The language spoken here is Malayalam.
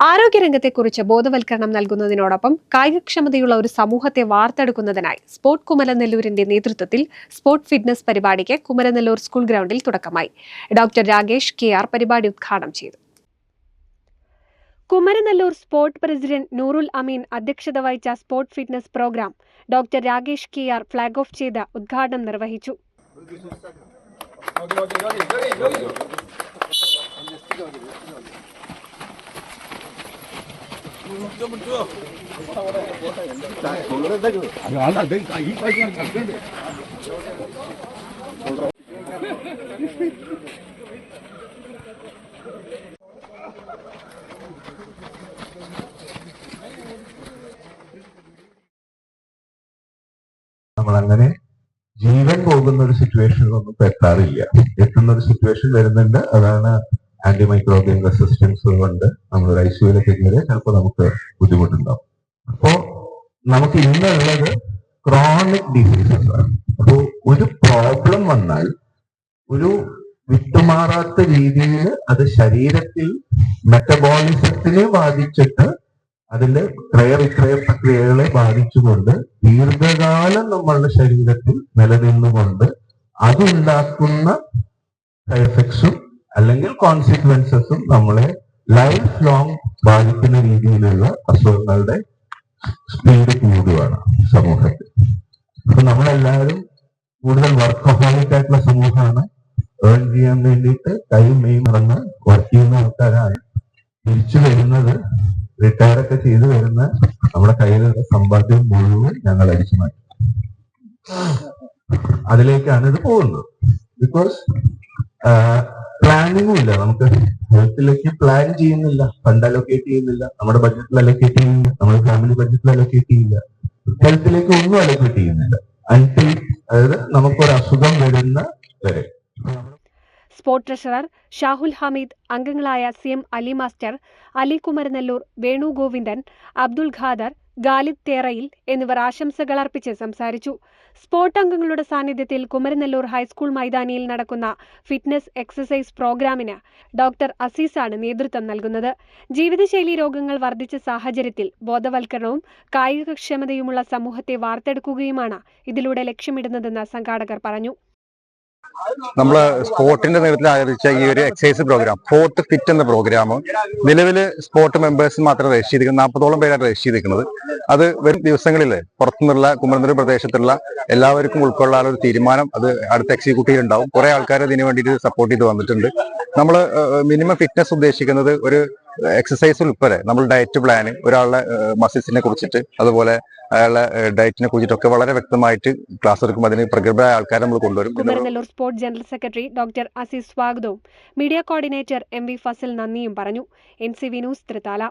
ആരോഗ്യരംഗത്തെക്കുറിച്ച് ബോധവൽക്കരണം നൽകുന്നതിനോടൊപ്പം കായികക്ഷമതയുള്ള ഒരു സമൂഹത്തെ വാർത്തെടുക്കുന്നതിനായി സ്പോർട് കുമരനെല്ലൂരിന്റെ നേതൃത്വത്തിൽ സ്പോർട് ഫിറ്റ്നസ് പരിപാടിക്ക് കുമരനെല്ലൂർ സ്കൂൾ ഗ്രൗണ്ടിൽ തുടക്കമായി. ഡോക്ടർ രാകേഷ് കെ ആർ പരിപാടി ഉദ്ഘാടനം ചെയ്തു. കുമരനെല്ലൂർ സ്പോർട് പ്രസിഡന്റ് നൂറുൽ അമീൻ അധ്യക്ഷത വഹിച്ച sport fitness programme doctor Rakesh K R flag off ചെയ്ത് ഉദ്ഘാടനം നിർവഹിച്ചു. നമ്മൾ അങ്ങനെ ജീവൻ പോകുന്ന ഒരു സിറ്റുവേഷനിലൊന്നും എത്താറില്ല. എത്തുന്ന ഒരു സിറ്റുവേഷൻ വരുന്നുണ്ട്. അതാണ് ആന്റി മൈക്രോബിയൽ റെസിസ്റ്റൻസ് കൊണ്ട് നമ്മൾ ഐസിയുവിലേക്ക് എത്തിയത് ചിലപ്പോൾ നമുക്ക് ബുദ്ധിമുട്ടുണ്ടാവും. അപ്പോ നമുക്ക് ഇന്നുള്ളത് ക്രോണിക് ഡിസീസസ് ആണ്. അപ്പോൾ ഒരു പ്രോബ്ലം വന്നാൽ ഒരു വിട്ടുമാറാത്ത രീതിയിൽ അത് ശരീരത്തിൽ മെറ്റബോളിസത്തിനെ ബാധിച്ചിട്ട് അതിന്റെ ക്രയവിക്രയ പ്രക്രിയകളെ ബാധിച്ചുകൊണ്ട് ദീർഘകാലം നമ്മളുടെ ശരീരത്തിൽ നിലനിന്നുകൊണ്ട് അതുണ്ടാക്കുന്ന സൈഡ് എഫക്ട്സും അല്ലെങ്കിൽ കോൺസിക്വൻസസും നമ്മളെ ലൈഫ് ലോങ് ബാധിക്കുന്ന രീതിയിലുള്ള അസുഖങ്ങളുടെ സ്പീഡ് കൂടുകയാണ് സമൂഹത്തിൽ. അപ്പൊ നമ്മളെല്ലാവരും കൂടുതൽ വർക്കഹോളിക് ആയിട്ടുള്ള സമൂഹമാണ്. ഏൺ ചെയ്യാൻ വേണ്ടിയിട്ട് കൈ മെയ് മറന്ന് വർക്ക് ചെയ്യുന്ന ആൾക്കാരാണ്. തിരിച്ചു വരുന്നത് റിട്ടയർ ഒക്കെ ചെയ്തു വരുന്ന നമ്മുടെ കയ്യിലുള്ള സമ്പാദ്യം മുഴുവൻ ഞങ്ങൾ അടിച്ചു മാറ്റി. അതിലേക്കാണ് ഇത് പോകുന്നത്. ബിക്കോസ് പ്ലാനിങ്ങും ഇല്ല. നമുക്ക് ഹെൽത്തിലേക്ക് പ്ലാൻ ചെയ്യുന്നില്ല. ഫണ്ട് അലോക്കേറ്റ് ചെയ്യുന്നില്ല. നമ്മുടെ ബഡ്ജറ്റിൽ അലോക്കേറ്റ് ചെയ്യുന്നില്ല. നമ്മുടെ ഫാമിലി ബഡ്ജറ്റിൽ അലോക്കേറ്റ് ചെയ്യില്ല ഹെൽത്തിലേക്ക് ഒന്നും അലോക്കേറ്റ് ചെയ്യുന്നില്ല. അന്റിൽ അതായത് നമുക്കൊരു അസുഖം വരുന്ന വരെ. സ്പോർട്ട് ട്രഷറർ ഷാഹുൽ ഹമീദ് അംഗങ്ങളായ C M Ali master Ali Kumaranellur Venu Govindan Abdul Khader Galid Therayil എന്നിവർ ആശംസകൾ അർപ്പിച്ച് സംസാരിച്ചു. സ്പോർട്ട് അംഗങ്ങളുടെ സാന്നിധ്യത്തിൽ കുമരനെല്ലൂർ ഹൈസ്കൂൾ മൈതാനിയിൽ നടക്കുന്ന ഫിറ്റ്നസ് എക്സസൈസ് പ്രോഗ്രാമിന് ഡോക്ടർ അസീസാണ് നേതൃത്വം നൽകുന്നത്. ജീവിതശൈലി രോഗങ്ങൾ വർദ്ധിച്ച സാഹചര്യത്തിൽ ബോധവൽക്കരണവും കായികക്ഷമതയുമുള്ള സമൂഹത്തെ വാർത്തെടുക്കുകയുമാണ് ഇതിലൂടെ ലക്ഷ്യമിടുന്നതെന്ന് സംഘാടകർ പറഞ്ഞു. നമ്മൾ സ്പോർട്ടിന്റെ നേതൃത്വത്തിൽ ആരംഭിച്ച ഈ ഒരു എക്സസൈസ് പ്രോഗ്രാം ഫോർട്ട് ഫിറ്റ് എന്ന പ്രോഗ്രാം നിലവിൽ സ്പോർട്ട് മെമ്പേഴ്സ് മാത്രം രജിസ്റ്റർ ചെയ്തിരിക്കുന്നത് നാൽപ്പതോളം പേരാണ് രജിസ്റ്റർ ചെയ്തിരിക്കുന്നത്. അത് വരും ദിവസങ്ങളിൽ പുറത്തുനിന്നുള്ള കുമരനെല്ലൂർ പ്രദേശത്തുള്ള എല്ലാവർക്കും ഉൾക്കൊള്ളാനുള്ള ഒരു തീരുമാനം അത് അടുത്ത എക്സിക്യൂട്ടീവ് ഉണ്ടാവും. കുറെ ആൾക്കാർ ഇതിനു വേണ്ടിയിട്ട് സപ്പോർട്ട് ചെയ്ത് വന്നിട്ടുണ്ട്. നമ്മൾ മിനിമം ഫിറ്റ്നസ് ഉദ്ദേശിക്കുന്നത് ഒരു എക്സസൈസ് ഉൾപ്പെടെ നമ്മൾ ഡയറ്റ് പ്ലാൻ ഒരാളുടെ മസിൽസിനെ കുറിച്ചിട്ട് അതുപോലെ അയാളുടെ ഡയറ്റിനെ കുറിച്ചിട്ടൊക്കെ വളരെ വ്യക്തമായിട്ട് ക്ലാസ് എടുക്കുമ്പോൾ അതിന് പ്രഗത്ഭരായ ആൾക്കാരെ നമ്മൾ കൊണ്ടുവരും. Sports general secretary doctor Azeez സ്വാഗതവും. Media coordinator M V Fazal നന്ദിയും പറഞ്ഞു. N C V news Thrithala.